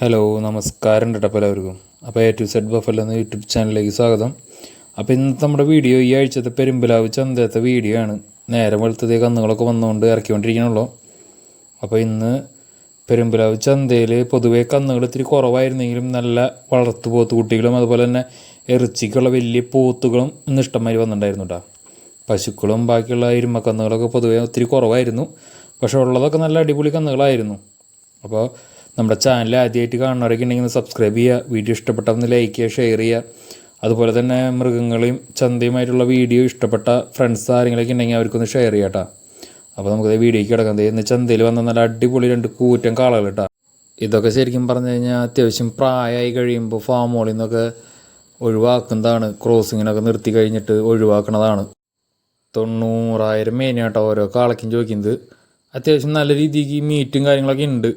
Hello നമസ്കാരം കേട്ടോ എല്ലാവർക്കും അപ്പോൾ എ ടു സെഡ് ബഫൽ എന്ന യൂട്യൂബ് ചാനലിലേക്ക് സ്വാഗതം. അപ്പോൾ ഇന്നത്തെ നമ്മുടെ വീഡിയോ ഈ ആഴ്ചത്തെ പെരുമ്പലാവ് ചന്തത്തെ വീഡിയോ ആണ്. നേരം വെളുത്തതേ കന്നുകളൊക്കെ വന്നുകൊണ്ട് ഇറക്കിക്കൊണ്ടിരിക്കണുള്ളൂ. അപ്പോൾ ഇന്ന് പെരുമ്പലാവ് ചന്തയിൽ പൊതുവേ കന്നുകൾ ഇത്തിരി കുറവായിരുന്നെങ്കിലും നല്ല വളർത്തു പോത്ത് കുട്ടികളും അതുപോലെ തന്നെ ഇറച്ചിക്കുള്ള വലിയ പോത്തുകളും ഇന്ന് ഇഷ്ടംമാതിരി വന്നിട്ടുണ്ടായിരുന്നു കേട്ടോ പശുക്കളും ബാക്കിയുള്ള ഇരുമക്കന്നുകളൊക്കെ പൊതുവേ ഒത്തിരി കുറവായിരുന്നു. പക്ഷേ ഉള്ളതൊക്കെ നല്ല അടിപൊളി കന്നുകളായിരുന്നു. അപ്പോൾ നമ്മുടെ ചാനൽ ആദ്യമായിട്ട് കാണുന്നവരൊക്കെ ഉണ്ടെങ്കിൽ സബ്സ്ക്രൈബ് ചെയ്യുക വീഡിയോ ഇഷ്ടപ്പെട്ട ഒന്ന് ലൈക്ക് ചെയ്യുക ഷെയർ ചെയ്യുക. അതുപോലെ തന്നെ മൃഗങ്ങളെയും ചന്തയുമായിട്ടുള്ള വീഡിയോ ഇഷ്ടപ്പെട്ട ഫ്രണ്ട്സ് ആരെങ്കിലൊക്കെ ഉണ്ടെങ്കിൽ അവർക്കൊന്ന് ഷെയർ ചെയ്യാം അപ്പോൾ നമുക്ക് വീഡിയോയ്ക്ക് കിടക്കാം. ഇന്ന് ചന്തയിൽ വന്ന നല്ല അടിപൊളി രണ്ട് കൂറ്റം കാളകൾ കേട്ടോ ഇതൊക്കെ ശരിക്കും പറഞ്ഞു കഴിഞ്ഞാൽ അത്യാവശ്യം പ്രായമായി കഴിയുമ്പോൾ ഫാം ഹോളിൽ നിന്നൊക്കെ ഒഴിവാക്കുന്നതാണ്. ക്രോസിങ്ങിനൊക്കെ നിർത്തി കഴിഞ്ഞിട്ട് ഒഴിവാക്കുന്നതാണ് തൊണ്ണൂറായിരം മേനെയാട്ടോ ഓരോ കാളയ്ക്കും ചോദിക്കുന്നത്. അത്യാവശ്യം നല്ല രീതിക്ക് മീറ്റും കാര്യങ്ങളൊക്കെ ഉണ്ട്.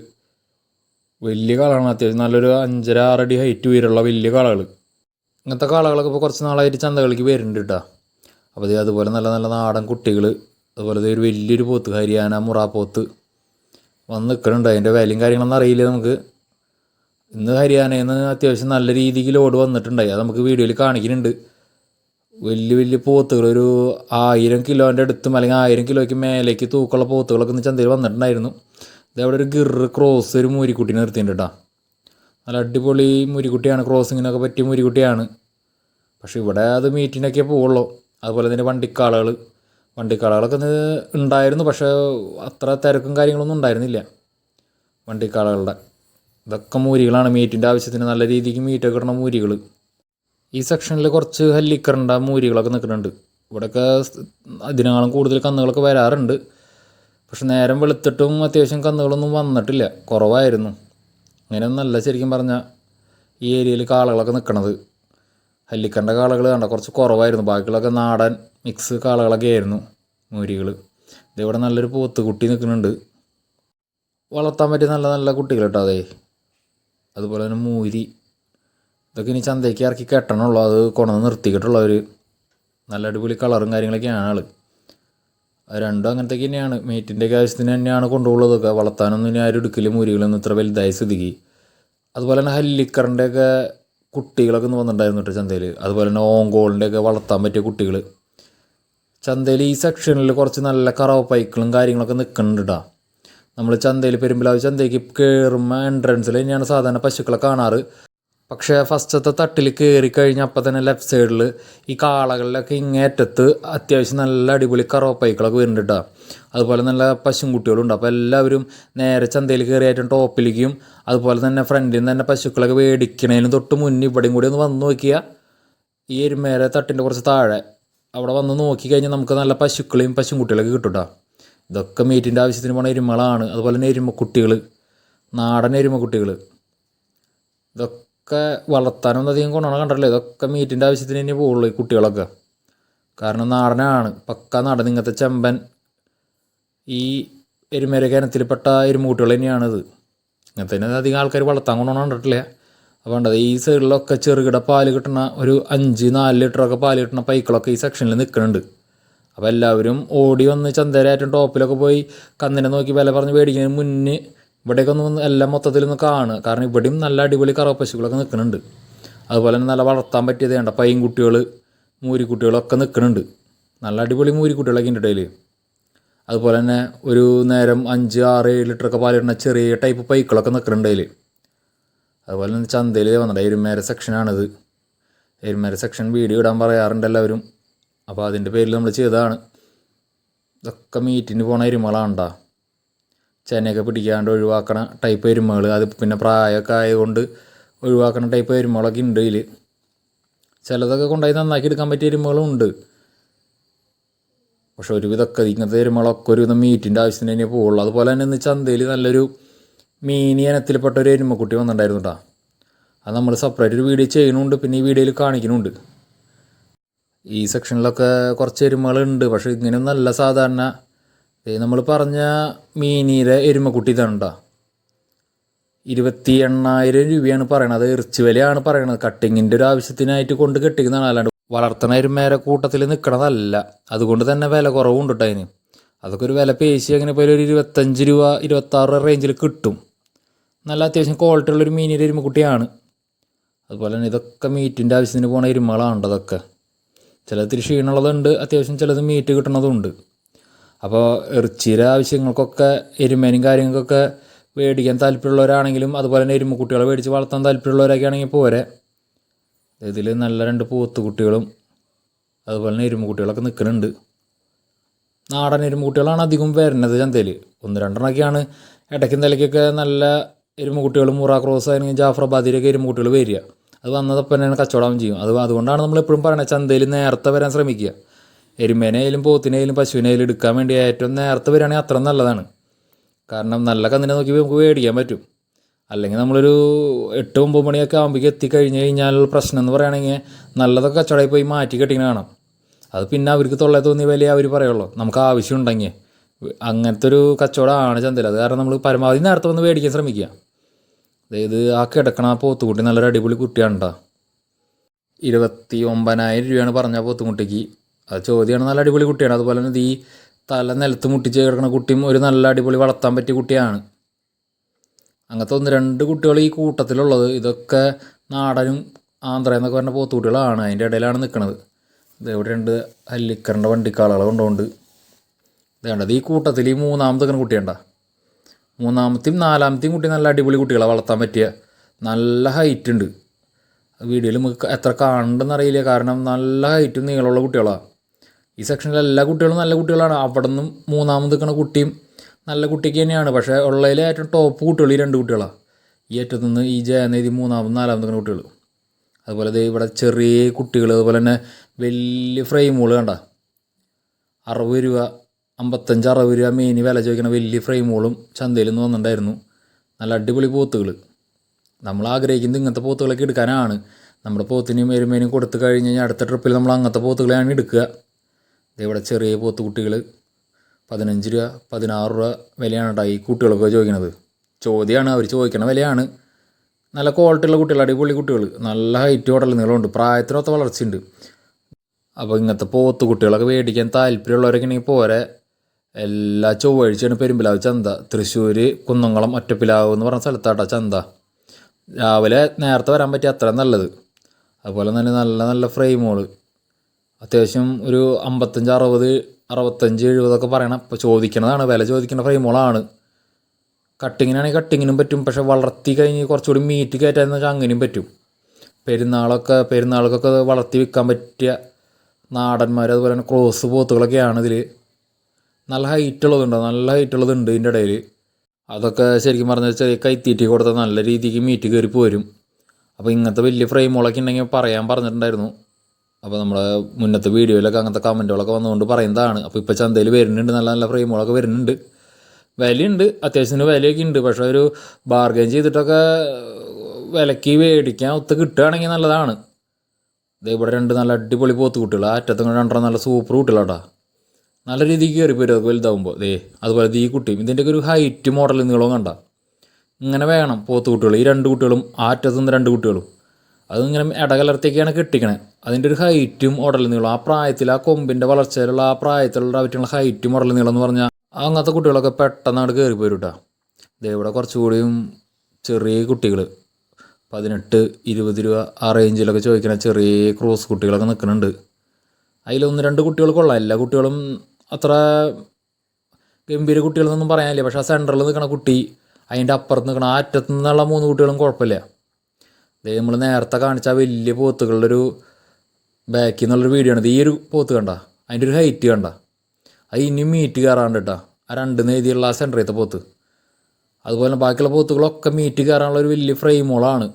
വലിയ കാളാണ് അത്യാവശ്യം. നല്ലൊരു അഞ്ചര ആറടി ഹൈറ്റ് ഉയരമുള്ള വലിയ കാളകൾ ഇങ്ങനത്തെ കാളകളൊക്കെ ഇപ്പോൾ കുറച്ച് നാളായിട്ട് ചന്തകളിലേക്ക് വരുന്നുണ്ട് കേട്ടോ. അപ്പോൾ അതുപോലെ നല്ല നല്ല നാടൻ കുട്ടികൾ അതുപോലെ ഒരു വലിയൊരു പോത്ത് ഹരിയാന മുറാപ്പോത്ത് വന്ന് നിൽക്കുന്നുണ്ട് അതിന്റെ വിലയും കാര്യങ്ങളൊന്നും അറിയില്ല നമുക്ക്. ഇന്ന് ഹരിയാനയിൽ നിന്ന് അത്യാവശ്യം നല്ല രീതിക്ക് ലോഡ് വന്നിട്ടുണ്ടായി. അത് നമുക്ക് വീഡിയോയിൽ കാണിക്കുന്നുണ്ട്. വലിയ വലിയ പോത്തുകൾ ഒരു ആയിരം കിലോന്റെ അടുത്തും അല്ലെങ്കിൽ ആയിരം കിലോയ്ക്ക് മേലേക്ക് തൂക്കമുള്ള പോത്തുകളൊക്കെ ഇന്ന് ചന്തയിൽ വന്നിട്ടുണ്ടായിരുന്നു. ഇതവിടെ ഒരു ഗിറ് ക്രോസ് ഒരു മൂരിക്കുട്ടി നിർത്തിയിട്ടുണ്ട് കേട്ടോ നല്ല അടിപൊളി മുരിക്കുട്ടിയാണ്. ക്രോസിങ്ങിനൊക്കെ പറ്റിയ മുരിക്കുട്ടിയാണ്. പക്ഷെ ഇവിടെ അത് മീറ്റിനൊക്കെ പോവുള്ളൂ. അതുപോലെ തന്നെ വണ്ടിക്കാളുകൾ. വണ്ടിക്കാളുകളൊക്കെ ഉണ്ടായിരുന്നു. പക്ഷേ അത്ര തിരക്കും കാര്യങ്ങളൊന്നും ഉണ്ടായിരുന്നില്ല വണ്ടിക്കാളുകളുടെ. ഇതൊക്കെ മൂരികളാണ്. മീറ്റിന്റെ ആവശ്യത്തിന് നല്ല രീതിക്ക് മീറ്റൊക്കെ ഇടണ മൂരികൾ ഈ സെക്ഷനിൽ കുറച്ച് ഹല്ലിക്കറിന്റെ മൂരികളൊക്കെ നിൽക്കുന്നുണ്ട്. ഇവിടെയൊക്കെ അതിനേക്കാളും കൂടുതൽ കന്നുകളൊക്കെ വരാറുണ്ട്. പക്ഷെ നേരം വെളുത്തിട്ടും അത്യാവശ്യം കന്നുകളൊന്നും വന്നിട്ടില്ല. കുറവായിരുന്നു. അങ്ങനെയൊന്നല്ല ശരിക്കും പറഞ്ഞാൽ ഈ ഏരിയയിൽ കാളകളൊക്കെ നിൽക്കണത് ഹല്ലിക്കണ്ട കാളകൾ കണ്ട കുറച്ച് കുറവായിരുന്നു. ബാക്കിയുള്ളൊക്കെ നാടൻ മിക്സ് കാളകളൊക്കെ ആയിരുന്നു മൂരികൾ ഇതിവിടെ നല്ലൊരു പോത്ത് കുട്ടി നിൽക്കുന്നുണ്ട് വളർത്താൻ പറ്റിയ നല്ല നല്ല കുട്ടികൾ കേട്ടോ അതെ. അതുപോലെ തന്നെ മൂരി. ഇതൊക്കെ ഇനി ചന്തയ്ക്ക് ഇറക്കി കെട്ടണുള്ളൂ. അത് കൊണ്ടുവന്ന് നിർത്തിക്കിട്ടുള്ളവർ നല്ല അടിപൊളി കളറും കാര്യങ്ങളൊക്കെയാണ് ആൾ അത് രണ്ടും അങ്ങനത്തെ തന്നെയാണ്. മീറ്റിന്റെ ആവശ്യത്തിന് തന്നെയാണ് കൊണ്ടുപോകുന്നതൊക്കെ വളർത്താനൊന്നും ഇനി ആരും എടുക്കലും മുരികളൊന്നും ഇത്ര വലുതായി സ്ഥിതിക്ക്. അതുപോലെ തന്നെ ഹല്ലിക്കറിന്റെ ഒക്കെ കുട്ടികളൊക്കെ ഒന്ന് വന്നിട്ടുണ്ടായിരുന്നു കേട്ടോ ചന്തയിൽ അതുപോലെ തന്നെ ഓങ്കോളിന്റെ ഒക്കെ വളർത്താൻ പറ്റിയ കുട്ടികൾ ചന്തയിൽ ഈ സെക്ഷനിൽ കുറച്ച് നല്ല കറവ് പൈക്കിളും കാര്യങ്ങളൊക്കെ നിൽക്കുന്നുണ്ട് നമ്മൾ ചന്തയിൽ പെരുമ്പലാവ് ചന്തയ്ക്ക് കയറുമ്പോൾ എൻട്രൻസിൽ തന്നെയാണ് സാധാരണ പശുക്കളെ കാണാറ്. പക്ഷേ ഫസ്റ്റത്തെ തട്ടിൽ കയറി കഴിഞ്ഞ അപ്പം തന്നെ ലെഫ്റ്റ് സൈഡിൽ ഈ കാളകളിലൊക്കെ ഇങ്ങേറ്റത്ത് അത്യാവശ്യം നല്ല അടിപൊളി കറവപ്പൈക്കളൊക്കെ വരുന്നുണ്ട് കേട്ടോ അതുപോലെ നല്ല പശുക്കുട്ടികളുണ്ട് അപ്പോൾ എല്ലാവരും നേരെ ചന്തയിൽ കയറിയായിട്ടും ടോപ്പിലേക്കും അതുപോലെ തന്നെ ഫ്രണ്ടിൽ നിന്ന് തന്നെ പശുക്കളൊക്കെ മേടിക്കണതിന് തൊട്ട് മുന്നേ ഇവിടെയും കൂടി ഒന്ന് വന്ന് നോക്കിയാൽ ഈ എരുമേരെ തട്ടിന്റെ കുറച്ച് താഴെ അവിടെ വന്ന് നോക്കി കഴിഞ്ഞാൽ നമുക്ക് നല്ല പശുക്കളെയും പശുക്കുട്ടികളൊക്കെ കിട്ടും കേട്ടോ ഇതൊക്കെ മീറ്റിന്റെ ആവശ്യത്തിന് പോണ എരുമകളാണ്. അതുപോലെ തന്നെ എരുമക്കുട്ടികൾ നാടൻ എരുമക്കുട്ടികൾ ഇതൊക്കെ വളർത്താനൊന്നും അധികം ഗുണമാണ് കണ്ടല്ലോ ഇതൊക്കെ മീറ്റിന്റെ ആവശ്യത്തിന് തന്നെ പോകുള്ളൂ ഈ കുട്ടികളൊക്കെ. കാരണം നാടനാണ്. പക്ക നാടൻ. ഇങ്ങനത്തെ ചെമ്പൻ ഈ എരുമേര കിണത്തിൽപ്പെട്ട തന്നെയാണ് തന്നെയാണിത്. ഇങ്ങനത്തെ തന്നെ അധികം ആൾക്കാർ വളർത്താൻ കൊണ്ടാണ് കണ്ടിട്ടില്ല. അപ്പോൾ ഉണ്ടത് ഈ സൈഡിലൊക്കെ ചെറുകിട പാൽ കിട്ടുന്ന ഒരു അഞ്ച് നാല് ലിറ്ററൊക്കെ പാൽ കിട്ടുന്ന പൈക്കളൊക്കെ ഈ സെക്ഷനിൽ നിൽക്കുന്നുണ്ട്. അപ്പോൾ എല്ലാവരും ഓടി വന്ന് ചന്തരായിട്ടും ടോപ്പിലൊക്കെ പോയി കന്നിനെ നോക്കി വില പറഞ്ഞ് മേടിക്കുന്നതിന് മുന്നേ ഇവിടെയൊക്കെ ഒന്ന് എല്ലാം മൊത്തത്തിലൊന്ന് കാണുക. കാരണം ഇവിടെയും നല്ല അടിപൊളി കറവ പശുക്കളൊക്കെ നിൽക്കുന്നുണ്ട്. അതുപോലെ തന്നെ നല്ല വളർത്താൻ പറ്റിയത് വേണ്ട പൈൻകുട്ടികൾ മൂരിക്കുട്ടികളൊക്കെ നിൽക്കുന്നുണ്ട്. നല്ല അടിപൊളി മൂരിക്കുട്ടികളൊക്കെ ഉണ്ട് ഇടയിൽ അതുപോലെ തന്നെ ഒരു നേരം അഞ്ച് ആറ് ഏഴ് ലിറ്ററൊക്കെ പാലിടുന്ന ചെറിയ ടൈപ്പ് പൈക്കളൊക്കെ നിൽക്കുന്നുണ്ട് അതിൽ അതുപോലെ തന്നെ ചന്തയിൽ വന്നിട്ട് എരുമേര സെക്ഷനാണിത് എരുമേര സെക്ഷൻ വീഡിയോ ഇടാൻ പറയാറുണ്ട് എല്ലാവരും. അപ്പോൾ അതിന്റെ പേരിൽ നമ്മൾ ചെയ്തതാണ്. ഇതൊക്കെ മീറ്റിന് പോണ എരുമകളാണ്ടാ ചെനയൊക്കെ പിടിക്കാണ്ട് ഒഴിവാക്കണ ടൈപ്പ് എരുമകൾ അത് പിന്നെ പ്രായമൊക്കെ ആയതുകൊണ്ട് ഒഴിവാക്കണ ടൈപ്പ് എരുമകളൊക്കെ ഉണ്ട് ഇതിൽ ചിലതൊക്കെ കൊണ്ടുപോയി നന്നാക്കി എടുക്കാൻ പറ്റിയ എരുമകളും ഉണ്ട്. പക്ഷെ ഒരുവിധമൊക്കെ ഇങ്ങനത്തെ എരുമകളൊക്കെ ഒരുവിധം മീറ്റിന്റെ ആവശ്യത്തിന് തന്നെ പോകുള്ളൂ അതുപോലെ തന്നെ ഇന്ന് ചന്തയിൽ നല്ലൊരു മീനി ഇനത്തിൽപ്പെട്ട ഒരു എരുമക്കുട്ടി വന്നിട്ടുണ്ടായിരുന്നു അത് നമ്മൾ സെപ്പറേറ്റ് ഒരു വീഡിയോ ചെയ്യണുണ്ട് പിന്നെ ഈ വീഡിയോയിൽ കാണിക്കുന്നുണ്ട്. ഈ സെക്ഷനിലൊക്കെ കുറച്ച് എരുമകളുണ്ട്. പക്ഷേ നല്ല സാധാരണ നമ്മൾ പറഞ്ഞ മീനിയുടെ എരുമക്കുട്ടി ഇതാണ് ഇരുപത്തി എണ്ണായിരം രൂപയാണ് പറയണത്. ഇറച്ചി വിലയാണ് പറയണത്. കട്ടിങ്ങിന്റെ ഒരു ആവശ്യത്തിനായിട്ട് കൊണ്ട് കെട്ടിക്കുന്നതാണ്. അല്ലാണ്ട് വളർത്തണ എരുമേരെ കൂട്ടത്തിൽ നിൽക്കണതല്ല അതുകൊണ്ട് തന്നെ വില കുറവുണ്ട് കേട്ടോ അതിന്. അതൊക്കെ ഒരു വില പേശി അങ്ങനെ പോലെ ഒരു ഇരുപത്തഞ്ച് രൂപ ഇരുപത്താറ് റേഞ്ചിൽ കിട്ടും. നല്ല അത്യാവശ്യം ക്വാളിറ്റി ഉള്ളൊരു മീനിന്റെ എരുമക്കുട്ടിയാണ്. അതുപോലെ തന്നെ ഇതൊക്കെ മീറ്റിന്റെ ആവശ്യത്തിന് പോണ എരുമകളാണ് അതൊക്കെ. ചിലത് ഇത്തിരി ക്ഷീണമുള്ളതുണ്ട്. അത്യാവശ്യം ചിലത് മീറ്റ് കിട്ടണതുണ്ട്. അപ്പോൾ ഇറച്ചിയുടെ ആവശ്യങ്ങൾക്കൊക്കെ എരുമേനും കാര്യങ്ങൾക്കൊക്കെ മേടിക്കാൻ താല്പര്യമുള്ളവരാണെങ്കിലും അതുപോലെ തന്നെ എരുമക്കുട്ടികളെ മേടിച്ച് വളർത്താൻ താല്പര്യമുള്ളവരൊക്കെ ആണെങ്കിൽ പോരെ. ഇതിൽ നല്ല രണ്ട് പോത്തുകുട്ടികളും അതുപോലെ തന്നെ എരുമക്കുട്ടികളൊക്കെ നിൽക്കുന്നുണ്ട്. നാടൻ എരുമക്കുട്ടികളാണ് അധികം വരുന്നത് ചന്തയിൽ. ഒന്ന് രണ്ടെണ്ണമൊക്കെയാണ് ഇടയ്ക്കും തലയ്ക്കൊക്കെ നല്ല എരുമക്കുട്ടികളും മുറ ക്രോസ് ആണെങ്കിൽ എരുമ എരുമക്കുട്ടികൾ വരിക. അത് വന്നതപ്പം തന്നെയാണ് കച്ചവടം ചെയ്യും. അത് അതുകൊണ്ടാണ് നമ്മൾ എപ്പോഴും പറയുന്നത് ചന്തയിൽ നേരത്തെ വരാൻ ശ്രമിക്കുക. എരുമേനെയായാലും പോത്തിനെയായാലും പശുവിനെയായാലും എടുക്കാൻ വേണ്ടി ഏറ്റവും നേരത്തെ വരികയാണെങ്കിൽ അത്ര നല്ലതാണ്. കാരണം നല്ല കന്നിനെ നോക്കി നമുക്ക് മേടിക്കാൻ പറ്റും. അല്ലെങ്കിൽ നമ്മളൊരു എട്ട് ഒമ്പത് മണിയൊക്കെ ആകുമ്പോഴേക്ക് എത്തിക്കഴിഞ്ഞ് കഴിഞ്ഞാലുള്ള പ്രശ്നം എന്ന് പറയുകയാണെങ്കിൽ നല്ലതൊക്കെ കച്ചവടമായി പോയി മാറ്റി കെട്ടിങ്ങനെ കാണാം. അത് പിന്നെ അവർക്ക് തൊള്ളേ തോന്നിയ വില അവർ പറയുള്ളൂ നമുക്ക് ആവശ്യമുണ്ടെങ്കിൽ അങ്ങനത്തെ ഒരു കച്ചവടമാണ് ചന്തയിൽ. അത് കാരണം നമ്മൾ പരമാവധി നേരത്തെ വന്ന് മേടിക്കാൻ ശ്രമിക്കുക. അതായത് ആ കിടക്കണ ആ പോത്തുകുട്ടി നല്ലൊരു അടിപൊളി കുട്ടിയാണ് കേട്ടോ ഇരുപത്തി ഒമ്പതിനായിരം രൂപയാണ് പറഞ്ഞ പോത്തുകുട്ടിക്ക്. അത് ചോദ്യമാണ്. നല്ല അടിപൊളി കുട്ടിയാണ്. അതുപോലെ തന്നെ ഈ തല നിലത്ത് മുട്ടിച്ച് കിടക്കുന്ന കുട്ടിയും ഒരു നല്ല അടിപൊളി വളർത്താൻ പറ്റിയ കുട്ടിയാണ്. അങ്ങനത്തെ ഒന്ന് രണ്ട് കുട്ടികൾ ഈ കൂട്ടത്തിലുള്ളത്. ഇതൊക്കെ നാടനും ആന്ധ്ര എന്നൊക്കെ പറഞ്ഞ പോത്തുകുട്ടികളാണ്. അതിന്റെ ഇടയിലാണ് നിൽക്കുന്നത് ഇത് ഇവിടെ അല്ലിക്കറിന്റെ വണ്ടിക്കാളുകൾ കൊണ്ടുകൊണ്ട് ഇത് കണ്ടത് ഈ കൂട്ടത്തിൽ ഈ മൂന്നാമത്തെ നിൽക്കുന്ന കുട്ടിയുണ്ട മൂന്നാമത്തെയും നാലാമത്തെയും കുട്ടി നല്ല അടിപൊളി കുട്ടികളെ വളർത്താൻ പറ്റിയ. നല്ല ഹൈറ്റ് ഉണ്ട് വീഡിയോയിൽ നമുക്ക് എത്ര കാണുന്നുണ്ടെന്ന് അറിയില്ല കാരണം നല്ല ഹൈറ്റും നീളമുള്ള കുട്ടികളാണ്. ഈ സെക്ഷനിൽ എല്ലാ കുട്ടികളും നല്ല കുട്ടികളാണ്. അവിടെ നിന്നും മൂന്നാമത് നിൽക്കുന്ന കുട്ടിയും നല്ല കുട്ടിക്ക് തന്നെയാണ്. പക്ഷേ ഉള്ളതിൽ ഏറ്റവും ടോപ്പ് കുട്ടികൾ ഈ രണ്ട് കുട്ടികളാണ് ഈ ഏറ്റത്തു നിന്ന് ഈ ജയനേതി മൂന്നാമത് നാലാമത് നിൽക്കുന്ന കുട്ടികൾ. അതുപോലെ ദേ ഇവിടെ ചെറിയ കുട്ടികൾ അതുപോലെ തന്നെ വലിയ ഫ്രെയിമുകൾ കണ്ട. അറുപത് രൂപ അമ്പത്തഞ്ച് അറുപത് രൂപ മീന് വില ചോദിക്കുന്ന വലിയ ഫ്രെയിമുകളും ചന്തയിൽ നിന്ന് വന്നിട്ടുണ്ടായിരുന്നു. നല്ല അടിപൊളി പോത്തുകൾ നമ്മൾ ആഗ്രഹിക്കുന്നത് ഇങ്ങനത്തെ പോത്തുകളൊക്കെ എടുക്കാനാണ്. നമ്മുടെ പോത്തിനെയും എരുമേനും കൊടുത്തു കഴിഞ്ഞ് കഴിഞ്ഞാൽ അടുത്ത ട്രിപ്പിൽ നമ്മൾ അങ്ങനത്തെ പോത്തുകളെയാണ് എടുക്കുക. ഇവിടെ ചെറിയ പോത്തുകുട്ടികൾ പതിനഞ്ച് രൂപ പതിനാറ് രൂപ വിലയാണ് കേട്ടോ ഈ കുട്ടികളൊക്കെ ചോദിക്കുന്നത് ചോദ്യമാണ് അവർ ചോദിക്കണ വിലയാണ്. നല്ല ക്വാളിറ്റി ഉള്ള കുട്ടികൾ അടിപൊളി കുട്ടികൾ നല്ല ഹൈറ്റ് ഉടൽ നീളമുണ്ട് പ്രായത്തിനൊത്ത വളർച്ചയുണ്ട്. അപ്പോൾ ഇങ്ങനത്തെ പോത്ത് കുട്ടികളൊക്കെ മേടിക്കാൻ താല്പര്യമുള്ളവരൊക്കെ ഉണ്ടെങ്കിൽ പോരെ. എല്ലാ ചൊവ്വാഴ്ചയാണ് പെരുമ്പിലാവ് ചന്ത. തൃശ്ശൂർ കുന്നംകുളം ഒറ്റപ്പിലാവ് എന്ന് പറഞ്ഞ സ്ഥലത്താട്ടോ ചന്ത. രാവിലെ നേരത്തെ വരാൻ പറ്റിയ അത്രയും നല്ലത്. അതുപോലെ തന്നെ നല്ല നല്ല ഫ്രെയിമുകൾ അത്യാവശ്യം ഒരു അമ്പത്തഞ്ച് അറുപത് അറുപത്തഞ്ച് എഴുപതൊക്കെ പറയണം. ഇപ്പോൾ ചോദിക്കണതാണ് വില ചോദിക്കുന്ന ഫ്രെയിമുകളാണ് കട്ടിങ്ങിനാണെങ്കിൽ കട്ടിങ്ങിനും പറ്റും പക്ഷെ വളർത്തി കഴിഞ്ഞ് കുറച്ചുകൂടി മീറ്റ് കയറ്റാന്ന് വെച്ചാൽ അങ്ങനെയും പറ്റും. പെരുന്നാളൊക്കെ പെരുന്നാൾക്കൊക്കെ വളർത്തി വിൽക്കാൻ പറ്റിയ നാടന്മാർ അതുപോലെ തന്നെ ക്രോസ് പോത്തുകളൊക്കെയാണ് ഇതിൽ നല്ല ഹൈറ്റ് ഉള്ളതുണ്ട് നല്ല ഹൈറ്റ് ഉള്ളതുണ്ട് ഇതിന്റെ ഇടയിൽ അതൊക്കെ ശരിക്കും പറഞ്ഞാൽ ചെറിയ കൈത്തീറ്റി കൊടുത്താൽ നല്ല രീതിക്ക് മീറ്റ് കയറി പോരും. അപ്പോൾ ഇങ്ങനത്തെ വലിയ ഫ്രെയിമുകളൊക്കെ ഉണ്ടെങ്കിൽ പറയാൻ പറഞ്ഞിട്ടുണ്ടായിരുന്നു. അപ്പോൾ നമ്മുടെ മുന്നത്തെ വീഡിയോയിലൊക്കെ അങ്ങനത്തെ കമന്റുകളൊക്കെ വന്നുകൊണ്ട് പറയുന്നതാണ്. അപ്പോൾ ഇപ്പോൾ ചന്തയിൽ വരുന്നുണ്ട് നല്ല നല്ല ഫ്രെയിമുകളൊക്കെ വരുന്നുണ്ട്. വിലയുണ്ട് അത്യാവശ്യത്തിന് വിലയൊക്കെ ഉണ്ട്. പക്ഷേ ഒരു ബാർഗെയിൻ ചെയ്തിട്ടൊക്കെ വിലയ്ക്ക് മേടിക്കാൻ ഒത്ത് കിട്ടുകയാണെങ്കിൽ നല്ലതാണ്. ദേ ഇവിടെ രണ്ട് നല്ല അടിപൊളി പോത്ത് കുട്ടികൾ ആ അറ്റത്തും രണ്ടെണ്ണം നല്ല സൂപ്പർ കുട്ടികളാട്ടാ. നല്ല രീതിക്ക് കയറി പോരും അത് വലുതാവുമ്പോൾ ദേ അതുപോലെ ഈ കുട്ടിയും ഇതിന്റെയൊക്കെ ഒരു ഹൈറ്റ് മോഡൽ നീളവും കണ്ട. ഇങ്ങനെ വേണം പോത്ത് കുട്ടികൾ ഈ രണ്ട് കുട്ടികളും ആ അറ്റത്തുനിന്ന് രണ്ട് കുട്ടികളും. അതിങ്ങനെ ഇടകലർത്തേക്കാണ് കെട്ടിക്കണേ. അതിന്റെ ഒരു ഹൈറ്റും ഉടൽ നീളം. ആ പ്രായത്തിൽ ആ കൊമ്പിന്റെ വളർച്ചയിലുള്ള ആ പ്രായത്തിലുള്ള അവറ്റുള്ള ഹൈറ്റും ഉടൽ നീളം എന്ന് പറഞ്ഞാൽ അങ്ങനത്തെ കുട്ടികളൊക്കെ പെട്ടെന്ന് അങ്ങോട്ട് കയറി പോരും കേട്ടോ ഇവിടെ കുറച്ചുകൂടിയും ചെറിയ കുട്ടികൾ പതിനെട്ട് ഇരുപത് രൂപ ആ റേഞ്ചിലൊക്കെ ചോദിക്കണ ചെറിയ ക്രോസ് കുട്ടികളൊക്കെ നിൽക്കുന്നുണ്ട് അതിലൊന്ന് രണ്ട് കുട്ടികൾ കൊള്ളാം. എല്ലാ കുട്ടികളും അത്ര ഗംഭീര കുട്ടികളെന്നൊന്നും പറയാനില്ല. പക്ഷേ ആ സെന്ററിൽ നിൽക്കുന്ന കുട്ടി അതിന്റെ അപ്പുറത്ത് നിൽക്കുന്ന ആ അറ്റത്ത് നിന്നുള്ള മൂന്ന് കുട്ടികളും കുഴപ്പമില്ല. ദേ നമ്മൾ നേരത്തെ കാണിച്ച ആ വലിയ പോത്തുകളുടെ ഒരു ബാക്കിൽ നിന്നുള്ളൊരു വീഡിയോ ആണ്. ഇത് ഈ ഒരു പോത്ത് കണ്ട? അതിന്റെ ഒരു ഹൈറ്റ് കണ്ട? അത് ഇനിയും മീറ്റ് കയറാണ്ട് കേട്ടോ. ആ രണ്ട് നെയ്തിയുള്ള ആ സെന്ററിയത്തെ പോത്ത്. അതുപോലെ ബാക്കിയുള്ള പോത്തുകളൊക്കെ മീറ്റ് കയറാനുള്ള ഒരു വലിയ ഫ്രെയിമുകളാണ്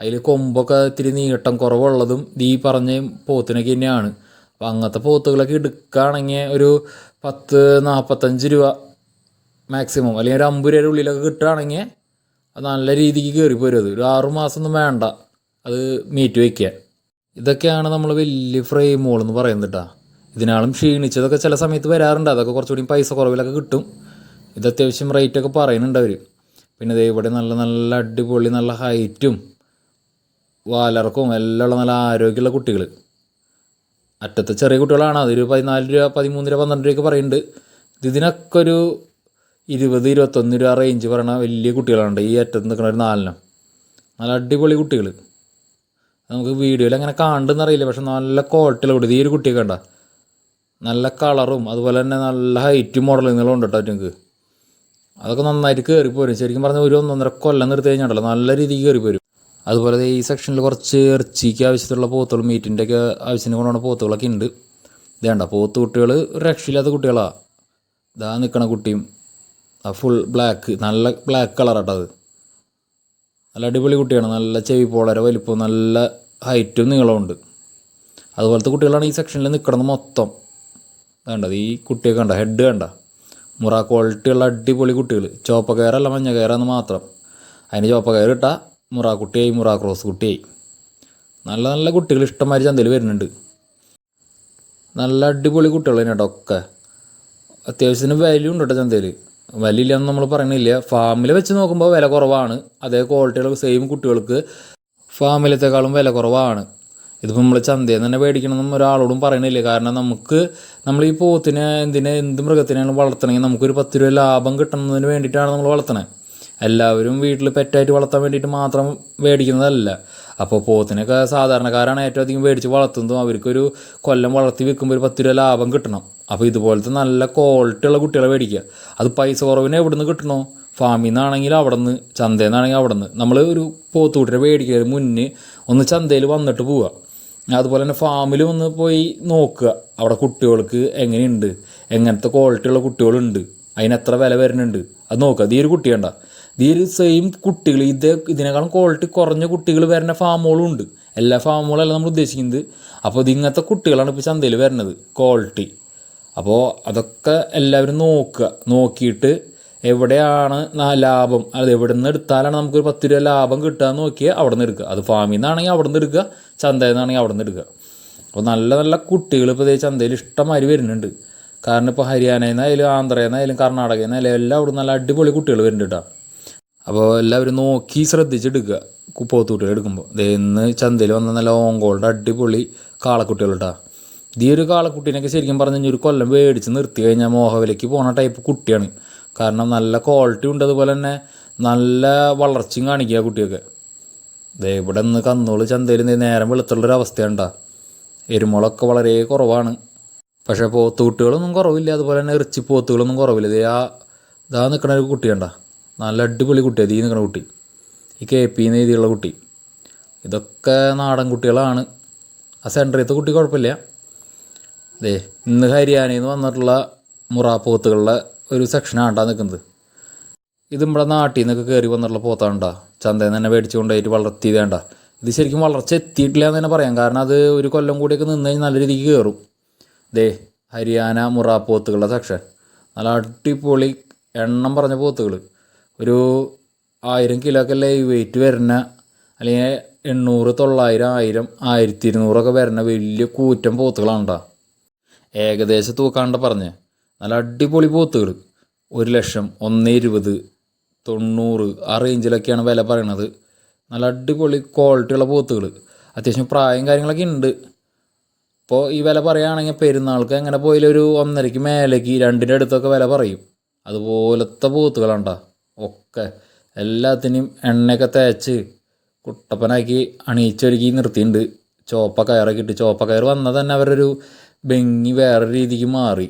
അതിൽ കൊമ്പൊക്കെ ഇത്തിരി നീട്ടം കുറവുള്ളതും ഈ പറഞ്ഞ പോത്തിനൊക്കെ തന്നെയാണ്. അപ്പം അങ്ങനത്തെ പോത്തുകളൊക്കെ എടുക്കുകയാണെങ്കിൽ ഒരു പത്ത് നാൽപ്പത്തഞ്ച് രൂപ മാക്സിമം അല്ലെങ്കിൽ ഒരു അമ്പത് രൂപയുടെ ഉള്ളിലൊക്കെ കിട്ടുകയാണെങ്കിൽ അത് നല്ല രീതിക്ക് കയറിപ്പോരും പോരും അത്. ഒരു ആറുമാസം ഒന്നും വേണ്ട. അത് മീറ്റ് വയ്ക്കുക ഇതൊക്കെയാണ് നമ്മൾ വലിയ എന്ന് പറയുന്നത് കേട്ടോ ഇതിനാളും ക്ഷീണിച്ചതൊക്കെ ചില സമയത്ത് വരാറുണ്ട്. അതൊക്കെ കുറച്ചുകൂടി പൈസ കുറവിലൊക്കെ കിട്ടും. ഇത് അത്യാവശ്യം റേറ്റൊക്കെ പറയുന്നുണ്ട് അവർ പിന്നെ ദേ ഇവിടെ നല്ല നല്ല അടിപൊളി നല്ല ഹൈറ്റും വാലർക്കും എല്ലാം ഉള്ള നല്ല ആരോഗ്യമുള്ള കുട്ടികൾ അറ്റത്തെ ചെറിയ കുട്ടികളാണ്. അതൊരു പതിനാല് രൂപ പതിമൂന്ന് രൂപ പന്ത്രണ്ട് രൂപയൊക്കെ പറയുന്നുണ്ട്. ഇതിനൊക്കെ ഒരു ഇരുപത് ഇരുപത്തൊന്ന് രൂപ റേഞ്ച് പറയണ വലിയ കുട്ടികളുണ്ട് ഈ അറ്റത്ത് നിൽക്കുന്ന ഒരു നാലെണ്ണം. നല്ല അടിപൊളി കുട്ടികൾ. നമുക്ക് വീഡിയോയിൽ അങ്ങനെ കാണുന്നുണ്ടെന്ന് അറിയില്ല പക്ഷെ നല്ല ക്വാളിറ്റിയുള്ള കുട്ടി ഈ ഒരു കുട്ടിയൊക്കെ കണ്ട. നല്ല കളറും അതുപോലെ തന്നെ നല്ല ഹൈറ്റ് മോഡലിങ്ങുകളും ഉണ്ട് കേട്ടോ നിങ്ങൾക്ക് അതൊക്കെ നന്നായിട്ട് കയറി പോരും. ശരിക്കും പറഞ്ഞാൽ ഒരു ഒന്നൊന്നര കൊല്ലം നിർത്തി കഴിഞ്ഞാണ്ടല്ലോ നല്ല രീതിക്ക് കയറി പോരും. അതുപോലെ ഈ സെക്ഷനിൽ കുറച്ച് ഇറച്ചിക്ക് ആവശ്യത്തിലുള്ള പോത്തുകൾ മീറ്റിന്റെ ഒക്കെ ആവശ്യത്തിന് കൊണ്ടുപോകുന്ന പോത്തുകളൊക്കെ ഉണ്ട് ഇതേണ്ട പോത്ത് കുട്ടികൾ രക്ഷയില്ലാത്ത കുട്ടികളാണ് ഇതാ നിൽക്കണ കുട്ടിയും. ആ ഫുൾ ബ്ലാക്ക് നല്ല ബ്ലാക്ക് കളറാട്ടോ അത്. നല്ല അടിപൊളി കുട്ടിയാണ്. നല്ല ചെവി പോളര വലിപ്പം നല്ല ഹൈറ്റും നീളമുണ്ട് അതുപോലത്തെ കുട്ടികളാണ് ഈ സെക്ഷനിൽ നിൽക്കുന്നത് മൊത്തം. വേണ്ടത് ഈ കുട്ടിയെ കണ്ട? ഹെഡ് കണ്ട? മുറ ക്വാളിറ്റിയുള്ള അടിപൊളി കുട്ടികൾ ചോപ്പ കയറല്ല മഞ്ഞ കയറാന്ന് മാത്രം. അതിന് ചോപ്പ കയർ ഇട്ടാൽ മുറ കുട്ടിയായി മുറ ക്രോസ് കുട്ടിയായി. നല്ല നല്ല കുട്ടികൾ ഇഷ്ടംമാതിരി ചന്തയിൽ വരുന്നുണ്ട്. നല്ല അടിപൊളി കുട്ടികൾ തന്നെയാട്ടോ ഒക്കെ. അത്യാവശ്യത്തിന് വാല്യൂ ഉണ്ട് കേട്ടോ ചന്തയിൽ വില ഇല്ലയെന്ന് നമ്മൾ പറയണില്ല ഫാമിൽ വെച്ച് നോക്കുമ്പോൾ വില കുറവാണ്. അതേ ക്വാളിറ്റിയുള്ള സെയിം കുട്ടികൾക്ക് ഫാമിലത്തെക്കാളും വില കുറവാണ്. ഇതിപ്പോൾ നമ്മൾ ചന്തയിൽ നിന്ന് തന്നെ മേടിക്കണമെന്നും ഒരാളോടും പറയണില്ല കാരണം നമുക്ക് നമ്മൾ ഈ പോത്തിനെ എന്തിനെ എന്ത് മൃഗത്തിനെയാണ് വളർത്തണമെങ്കിൽ നമുക്കൊരു പത്ത് രൂപ ലാഭം കിട്ടുന്നതിന് വേണ്ടിയിട്ടാണ് നമ്മൾ വളർത്തണേ. എല്ലാവരും വീട്ടിൽ പെറ്റായിട്ട് വളർത്താൻ വേണ്ടിയിട്ട് മാത്രം മേടിക്കുന്നതല്ല. അപ്പോൾ പോത്തിനൊക്കെ സാധാരണക്കാരാണ് ഏറ്റവും അധികം മേടിച്ച് വളർത്തുന്നതും അവർക്കൊരു കൊല്ലം വളർത്തി വിൽക്കുമ്പോൾ ഒരു പത്ത് രൂപ ലാഭം കിട്ടണം. അപ്പോൾ ഇതുപോലത്തെ നല്ല ക്വാളിറ്റിയുള്ള കുട്ടികളെ മേടിക്കുക. അത് പൈസ കുറവിന് എവിടെ നിന്ന് കിട്ടണോ? ഫാമിൽ നിന്നാണെങ്കിൽ അവിടെ നിന്ന് ചന്തയിൽ നിന്നാണെങ്കിൽ അവിടെ നിന്ന് നമ്മൾ ഒരു പോത്തുകുട്ടിനെ മേടിക്കുക മുന്നേ ഒന്ന് ചന്തയിൽ വന്നിട്ട് പോവുക. അതുപോലെ തന്നെ ഫാമിൽ ഒന്ന് പോയി നോക്കുക. അവിടെ കുട്ടികൾക്ക് എങ്ങനെയുണ്ട്? എങ്ങനത്തെ ക്വാളിറ്റിയുള്ള കുട്ടികളുണ്ട്? അതിന് എത്ര വില വരുന്നുണ്ട്? അത് നോക്കുക. ഈ ഒരു കുട്ടിയുണ്ട ഈ ഒരു സെയിം കുട്ടികൾ ഇതേ ഇതിനേക്കാളും ക്വാളിറ്റി കുറഞ്ഞ കുട്ടികൾ വരുന്ന ഫാമുകളും ഉണ്ട്. എല്ലാ ഫാമുകളല്ല നമ്മൾ ഉദ്ദേശിക്കുന്നത്. അപ്പോൾ ഇത് ഇങ്ങനത്തെ കുട്ടികളാണ് ഇപ്പോൾ ചന്തയിൽ വരുന്നത്. ക്വാളിറ്റി അപ്പോൾ അതൊക്കെ എല്ലാവരും നോക്കുക. നോക്കിയിട്ട് എവിടെയാണ് ലാഭം? അത് എവിടെ നിന്ന് എടുത്താലാണ് നമുക്കൊരു പത്ത് രൂപ ലാഭം കിട്ടുക നോക്കിയാൽ അവിടെ നിന്ന് എടുക്കുക. അത് ഫാമിൽ നിന്നാണെങ്കിൽ അവിടെ നിന്ന് എടുക്കുക ചന്തയിൽ നിന്നാണെങ്കിൽ അവിടെ നിന്ന് എടുക്കുക. അപ്പോൾ നല്ല നല്ല കുട്ടികൾ ഇപ്പോൾ ഇതേ ചന്തയിൽ ഇഷ്ടമാതിരി വരുന്നുണ്ട്. കാരണം ഇപ്പോൾ ഹരിയാനയിൽ നിന്നായാലും ആന്ധ്രയിൽ നിന്നായാലും കർണാടകയിൽ നിന്നായാലും എല്ലാം അവിടെ നല്ല അടിപൊളി കുട്ടികൾ വരുന്നുണ്ട് കേട്ടോ. അപ്പോൾ എല്ലാവരും നോക്കി ശ്രദ്ധിച്ചെടുക്കുക പോത്തുകുട്ടികൾ എടുക്കുമ്പോൾ. ഇന്ന് ചന്തയിൽ വന്ന നല്ല ഓങ്കോളുടെ അടിപൊളി കാളക്കുട്ടികൾ കേട്ടോ. ഈ ഒരു കാളക്കുട്ടീനൊക്കെ ശരിക്കും പറഞ്ഞു കഴിഞ്ഞാൽ ഒരു കൊല്ലം മേടിച്ച് നിർത്തി കഴിഞ്ഞാൽ മോഹവിലേക്ക് പോണ ടൈപ്പ് കുട്ടിയാണ്. കാരണം നല്ല ക്വാളിറ്റി ഉണ്ട് അതുപോലെ തന്നെ നല്ല വളർച്ചയും കാണിക്കുക കുട്ടിയൊക്കെ. ദേ ഇവിടെ നിന്ന് കന്നോൾ ചന്തയിൽ നിന്ന് നേരം വെളുത്തുള്ളൊരു അവസ്ഥയുണ്ടാ. എരുമുളൊക്കെ വളരെ കുറവാണ്. പക്ഷേ പോത്തുകുട്ടികളൊന്നും കുറവില്ല അതുപോലെ തന്നെ ഇറച്ചി പോത്തുകളൊന്നും കുറവില്ല. ദേ ആ ഇതാ നിൽക്കണ ഒരു കുട്ടിയുണ്ട. നല്ല അടിപൊളി കുട്ടിയാണ് ഈ നിൽക്കണ കുട്ടി. ഈ കെ പി എന്ന് എഴുതിയുള്ള കുട്ടി. ഇതൊക്കെ നാടൻ കുട്ടികളാണ്. ആ സെന്ററിലത്തെ കുട്ടി കുഴപ്പമില്ല. അതെ ഇന്ന് ഹരിയാനയിൽ നിന്ന് വന്നിട്ടുള്ള മുറാപ്പോത്തുകളുടെ ഒരു സെക്ഷനാണ് നിൽക്കുന്നത് ഇത് നമ്മുടെ നാട്ടിൽ നിന്നൊക്കെ കയറി വന്നിട്ടുള്ള പോത്താണ്ടാ ചന്തയിൽ തന്നെ മേടിച്ചു കൊണ്ടുപോയിട്ട് വളർത്തിയതേണ്ട ഇത് ശരിക്കും വളർച്ച എത്തിയിട്ടില്ല എന്ന് തന്നെ പറയാം. കാരണം അത് ഒരു കൊല്ലം കൂടിയൊക്കെ നിന്ന് കഴിഞ്ഞാൽ നല്ല രീതിക്ക് കയറും ദേ ഹരിയാന മുറാപ്പോത്തുകളുടെ സെക്ഷൻ നല്ല അടിപൊളി എണ്ണം പറഞ്ഞ പോത്തുകൾ ഒരു ആയിരം കിലോ ഒക്കെ ലൈവ് വെയിറ്റ് വരുന്ന അല്ലെങ്കിൽ എണ്ണൂറ് തൊള്ളായിരം ആയിരം ആയിരത്തി ഇരുന്നൂറൊക്കെ വരുന്ന വലിയ കൂറ്റൻ പോത്തുകളാണ് ഏകദേശം തൂക്കാണ്ട പറഞ്ഞേ. നല്ല അടിപൊളി പോത്തുകൾ ഒരു ലക്ഷം ഒന്ന് ഇരുപത് തൊണ്ണൂറ് ആ റേഞ്ചിലൊക്കെയാണ് വില പറയണത്. നല്ല അടിപൊളി ക്വാളിറ്റിയുള്ള പോത്തുകൾ അത്യാവശ്യം പ്രായം കാര്യങ്ങളൊക്കെ ഉണ്ട് ഇപ്പോൾ ഈ വില പറയുകയാണെങ്കിൽ പെരുന്നാൾക്ക് എങ്ങനെ പോയാലും ഒരു ഒന്നരയ്ക്ക് മേലേക്ക് രണ്ടിന്റെ അടുത്തൊക്കെ വില പറയും. അതുപോലത്തെ പോത്തുകളുണ്ടാ. ഒക്കെ എല്ലാത്തിനെയും എണ്ണയൊക്കെ തേച്ച് കുട്ടപ്പനാക്കി അണിയിച്ചൊരുക്കി നിർത്തിയിട്ടുണ്ട് ചോപ്പ കയറൊക്കെ ഇട്ട്. ചോപ്പ കയർ വന്നാൽ തന്നെ അവരൊരു ഭംഗി വേറെ രീതിക്ക് മാറി.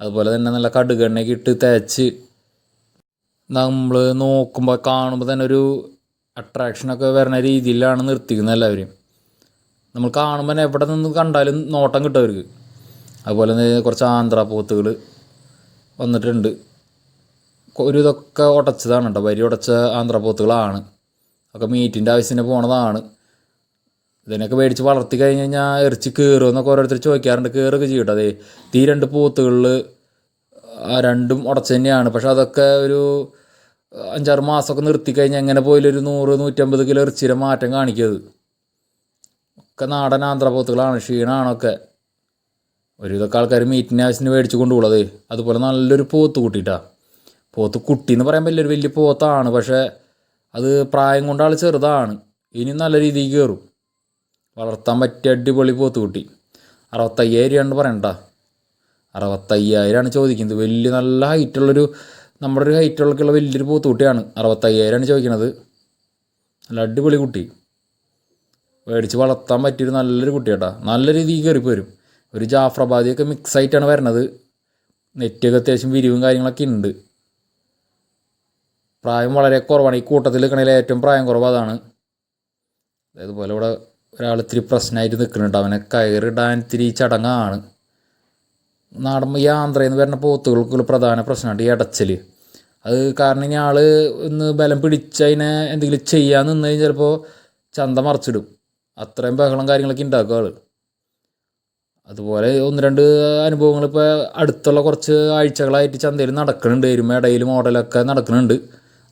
അതുപോലെ തന്നെ നല്ല കടുകെണ്ണയൊക്കെ ഇട്ട് തേച്ച് നമ്മൾ നോക്കുമ്പോൾ കാണുമ്പോൾ തന്നെ ഒരു അട്രാക്ഷനൊക്കെ വരുന്ന രീതിയിലാണ് നിർത്തിക്കുന്നത് എല്ലാവരും. നമ്മൾ കാണുമ്പോൾ തന്നെ എവിടെ നിന്ന് കണ്ടാലും നോട്ടം കിട്ടും അവർക്ക്. അതുപോലെ തന്നെ കുറച്ച് ആന്ധ്ര പോത്തുകൾ വന്നിട്ടുണ്ട്. ഒരു ഇതൊക്കെ ഉടച്ചതാണ് കേട്ടോ. വരി ഉടച്ച ആന്ധ്രാപോത്തുകളാണ്. ഒക്കെ മീറ്റിന്റെ ആവശ്യത്തിന് പോണതാണ്. ഇതിനൊക്കെ മേടിച്ച് വളർത്തി കഴിഞ്ഞ് കഴിഞ്ഞാൽ ഇറച്ചി കയറുമോ എന്നൊക്കെ ഓരോരുത്തർ ചോദിക്കാറുണ്ട്. കയറൊക്കെ ചെയ്യും കേട്ടോ. അതെ ഈ രണ്ട് പോത്തുകളിൽ രണ്ടും ഉടച്ച് തന്നെയാണ്. പക്ഷെ അതൊക്കെ ഒരു അഞ്ചാറ് മാസമൊക്കെ നിർത്തി കഴിഞ്ഞാൽ എങ്ങനെ പോയാലും ഒരു നൂറ് നൂറ്റമ്പത് കിലോ ഇറച്ചിയുടെ മാറ്റം കാണിക്കത് ഒക്കെ നാടൻ ആന്ധ്രാപോത്തുകളാണ് ക്ഷീണമാണൊക്കെ ഒരു ഇതൊക്കെ ആൾക്കാർ മീറ്റിന് ആവശ്യത്തിന് മേടിച്ച് കൊണ്ടുപോകുള്ളത് അതുപോലെ നല്ലൊരു പോത്ത് കൂട്ടിയിട്ടാണ് പോത്ത് കുട്ടി എന്ന് പറയാൻ പറ്റില്ല വലിയ പോത്താണ്. പക്ഷേ അത് പ്രായം കൊണ്ട് ആൾ ചെറുതാണ്. ഇനി നല്ല രീതിക്ക് കയറും വളർത്താൻ പറ്റിയ അടിപൊളി പോത്ത് കൂട്ടി. അറുപത്തയ്യായിരം രൂപയാണ് പറയണ്ട. അറുപത്തയ്യായിരമാണ് ചോദിക്കുന്നത്. വലിയ നല്ല ഹൈറ്റുള്ളൊരു നമ്മുടെ ഒരു ഹൈറ്റുള്ളക്കുള്ള വലിയൊരു പോത്തുകുട്ടിയാണ് അറുപത്തയ്യായിരമാണ് ചോദിക്കുന്നത് നല്ല അടിപൊളി കുട്ടി. മേടിച്ച് വളർത്താൻ പറ്റിയൊരു നല്ലൊരു കുട്ടിയാട്ടാ. നല്ല രീതിയിൽ കയറി പോരും. ഒരു ജാഫ്രബാദിയൊക്കെ മിക്സ് ആയിട്ടാണ് വരണത്. നെറ്റൊക്കെ അത്യാവശ്യം വിരിവും കാര്യങ്ങളൊക്കെ ഉണ്ട്. പ്രായം വളരെ കുറവാണ്. ഈ കൂട്ടത്തിൽ നിൽക്കണതിൽ ഏറ്റവും പ്രായം കുറവ് അതാണ്. അതേപോലെ ഇവിടെ ഒരാൾ ഇത്തിരി പ്രശ്നമായിട്ട് നിൽക്കുന്നുണ്ട്. അവനെ കയറിടാൻ ഇത്തിരി ചടങ്ങാണ്. നാടൻ ഈ ആന്ധ്രയിൽ നിന്ന് വരുന്ന പോത്തുകൾക്കുള്ള പ്രധാന പ്രശ്നമുണ്ട് ഈ ഇടച്ചൽ അത് കാരണം ഇനി ആൾ ഒന്ന് ബലം പിടിച്ചതിനെ എന്തെങ്കിലും ചെയ്യാൻ നിന്ന് കഴിഞ്ഞാൽ ചിലപ്പോൾ ചന്ത മറിച്ചിടും. അത്രയും ബഹളം കാര്യങ്ങളൊക്കെ ഉണ്ടാക്കും ആൾ അതുപോലെ ഒന്ന് രണ്ട് അനുഭവങ്ങൾ ഇപ്പോൾ അടുത്തുള്ള കുറച്ച് ആഴ്ചകളായിട്ട് ചന്തയിൽ നടക്കുന്നുണ്ട്. എരുമ ഇടയിൽ മോഡലൊക്കെ നടക്കുന്നുണ്ട്.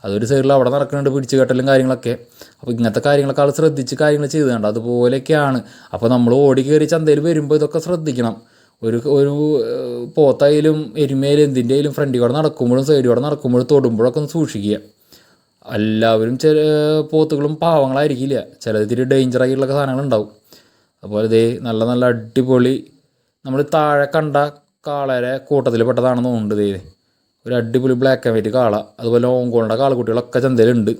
അതൊരു സൈഡിൽ അവിടെ നടക്കുന്നുണ്ട് പിടിച്ച് കെട്ടലും കാര്യങ്ങളൊക്കെ. അപ്പോൾ ഇങ്ങനത്തെ കാര്യങ്ങളൊക്കെ ആൾ ശ്രദ്ധിച്ച് കാര്യങ്ങൾ ചെയ്തുകൊണ്ട് അതുപോലെയൊക്കെയാണ്. അപ്പോൾ നമ്മൾ ഓടി കയറി ചന്തയിൽ വരുമ്പോൾ ഇതൊക്കെ ശ്രദ്ധിക്കണം. ഒരു ഒരു പോത്തായാലും എരുമയിലും എന്തിന്റെയിലും ഫ്രണ്ടിൽ കൂടെ നടക്കുമ്പോഴും സൈഡിൽ കൂടെ നടക്കുമ്പോഴും തൊടുമ്പോഴൊക്കെ ഒന്ന് സൂക്ഷിക്കുക. എല്ലാവരും ചില പോത്തുകളും പാവങ്ങളായിരിക്കില്ല. ചിലത് ഇത്തിരി ഡേഞ്ചർ ആയിട്ടുള്ള സാധനങ്ങളുണ്ടാവും. അതുപോലെ ഇതേ നല്ല നല്ല അടിപൊളി നമ്മൾ താഴെ കണ്ട കാളരെ കൂട്ടത്തിൽ പെട്ടതാണെന്ന് തോന്നുന്നുണ്ട് ഇതേ ഒരു അടിപൊളി ബ്ലാക്ക് ആൻഡ് വൈറ്റ് കാള അതുപോലെ ഓങ്കോളിന്റെ കാളക്കുട്ടികളൊക്കെ ചന്തയിലുണ്ട്.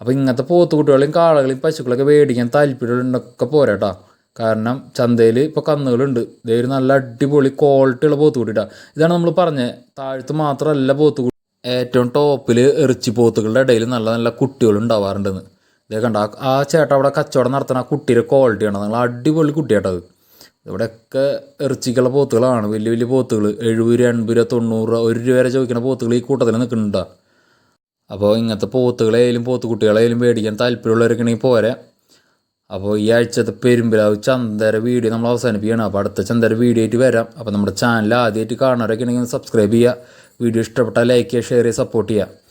അപ്പോൾ ഇങ്ങനത്തെ പോത്ത് കുട്ടികളെയും കാളകളെയും പശുക്കളൊക്കെ മേടിക്കാൻ താല്പര്യമുള്ളതൊക്കെ പോരാട്ടാ കാരണം ചന്തയിൽ ഇപ്പോൾ കന്നുകളുണ്ട്. ഇതൊരു നല്ല അടിപൊളി ക്വാളിറ്റിയുള്ള പോത്തുകുട്ടിട്ടാ ഇതാണ് നമ്മൾ പറഞ്ഞത് താഴത്ത് മാത്രമല്ല പോത്ത് ഏറ്റവും ടോപ്പിൽ എറിച്ചി പോത്തുകളുടെ ഇടയിൽ നല്ല നല്ല കുട്ടികൾ ഉണ്ടാവാറുണ്ടെന്ന്. ഇതേ കണ്ട ആ ചേട്ടൻ അവിടെ കച്ചവടം നടത്തുന്ന ആ കുട്ടിയുടെ ക്വാളിറ്റിയാണ് നിങ്ങൾ അടിപൊളി കുട്ടിയാട്ടത് ഇവിടെയൊക്കെ ഇറച്ചിക്കുള്ള പോത്തുകളാണ്. വലിയ വലിയ പോത്തുകൾ എഴുപത് രൂപ എൺപത് രൂപ തൊണ്ണൂറ് രൂപ ഒരു രൂപ വരെ ചോദിക്കുന്ന പോത്തുകൾ ഈ കൂട്ടത്തിൽ നിൽക്കുന്നുണ്ടാ. അപ്പോൾ ഇങ്ങനത്തെ പോത്തുകളെയായാലും പോത്തുകുട്ടികളെയായാലും മേടിക്കാൻ താല്പര്യമുള്ളവരൊക്കെയാണെങ്കിൽ പോരെ. അപ്പോൾ ഈ ആഴ്ചത്തെ പെരുമ്പിലാവ് ചന്തര വീഡിയോ നമ്മൾ അവസാനിപ്പിക്കുകയാണ്. അപ്പോൾ അടുത്ത ചന്തര വീഡിയോ ആയിട്ട് വരാം. അപ്പോൾ നമ്മുടെ ചാനൽ ആദ്യമായിട്ട് കാണുന്നവരൊക്കെ ഉണ്ടെങ്കിൽ സബ്സ്ക്രൈബ് ചെയ്യുക. വീഡിയോ ഇഷ്ടപ്പെട്ടാൽ ലൈക്ക് ചെയ്യുക ഷെയർ ചെയ്യുക സപ്പോർട്ട് ചെയ്യുക.